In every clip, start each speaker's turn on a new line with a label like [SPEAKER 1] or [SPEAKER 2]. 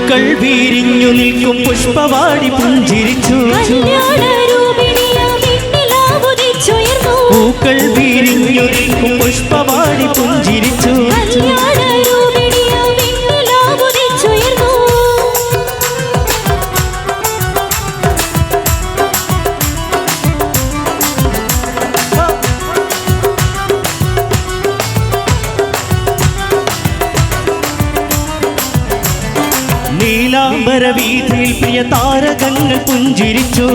[SPEAKER 1] പൂക്കൾ വീരിഞ്ഞു നിൽക്കും പുഷ്പവാടി പുഞ്ചിരിച്ചു. പൂക്കൾ വീരിഞ്ഞു നീലാംബര വീതിയിൽ പ്രിയ താരകങ്ങൾ പുഞ്ചിരിച്ചു.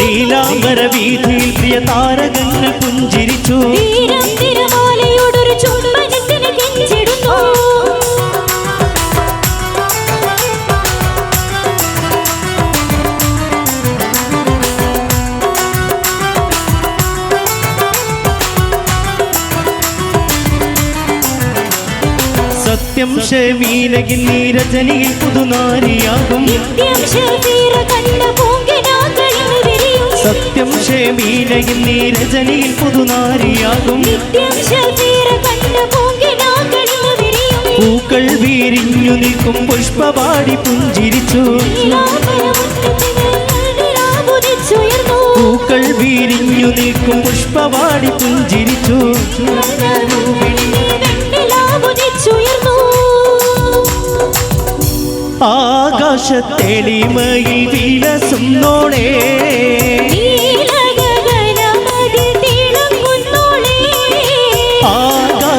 [SPEAKER 1] നീലാംബര വീതിയിൽ പ്രിയ താരകങ്ങൾ പുഞ്ചിരിച്ചു സത്യം ഷമീനകിൽ നീരജനിയിൽ പുതുനാരിയാകും
[SPEAKER 2] നിത്യം.
[SPEAKER 1] സത്യം ഷമീനകിൽ നീരജനിയിൽ പുതുനാരിയാകും
[SPEAKER 2] നിത്യം.
[SPEAKER 1] പൂക്കൾ വീരിഞ്ഞു നിൽക്കും പുഷ്പവാടി പുഞ്ചിരിച്ചു. പൂക്കൾ വീരിഞ്ഞു നിൽക്കും പുഷ്പവാടി പുഞ്ചിരിച്ചു ആകാശത്തെളിമയിൽ വിലസുന്നോളേ.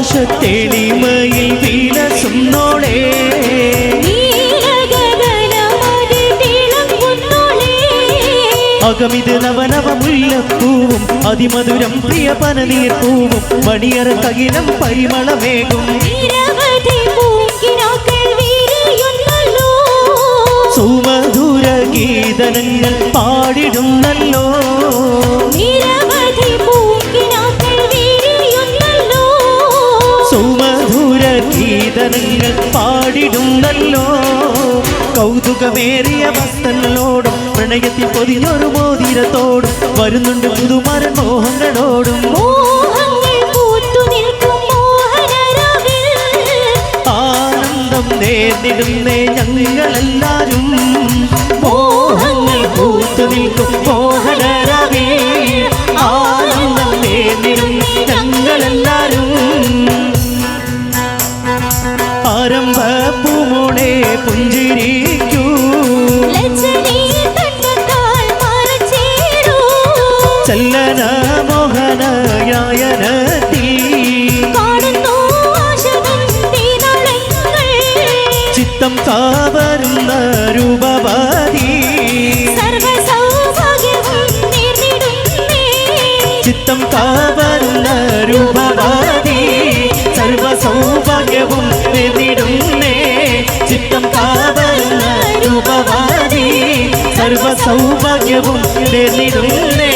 [SPEAKER 1] ആകാശത്തെളിമയിൽ വിലസുന്നോളേ. അകമിത് നവനവ മുല്ലപ്പൂവും അതിമധുരം പ്രിയ പനനീർ പൂവും മണിയറ തകിലം പരിമളമേകും
[SPEAKER 2] നിരവധി പൂങ്കിനാക്കൾ
[SPEAKER 1] ഗീതനങ്ങൾ പാടിടുന്നല്ലോ. സുമധുര ഗീതനങ്ങൾ പാടിടുന്നല്ലോ കൗതുകമേറിയ വസ്ത്രങ്ങളോടും പ്രണയത്തിൽ പൊതിഞ്ഞൊരു മോതിരത്തോടും വരുന്നുണ്ട് പുതുമര മോഹങ്ങളോടും. ആനന്ദം നേരിടുന്നേ ഞങ്ങളെല്ലാരും നിൽക്കും മോഹനരവേ ആനന്ദം നേർന്നിടും ഞങ്ങളെല്ലാരും ആരംഭ പൂമോളെ പുഞ്ചിരിക്കൂ. ചല്ലന മോഹനയായനത്തിൽ. ചിത്തം കാവരുന്ന രൂപവാദി ചിത്തം കാവരുന്ന രൂപവാദി സർവ സൗഭാഗ്യവും നേടിടുന്നേ ചിത്തം കാവരുന്ന രൂപവാദി സർവ സൗഭാഗ്യവും നേടിടുന്നേ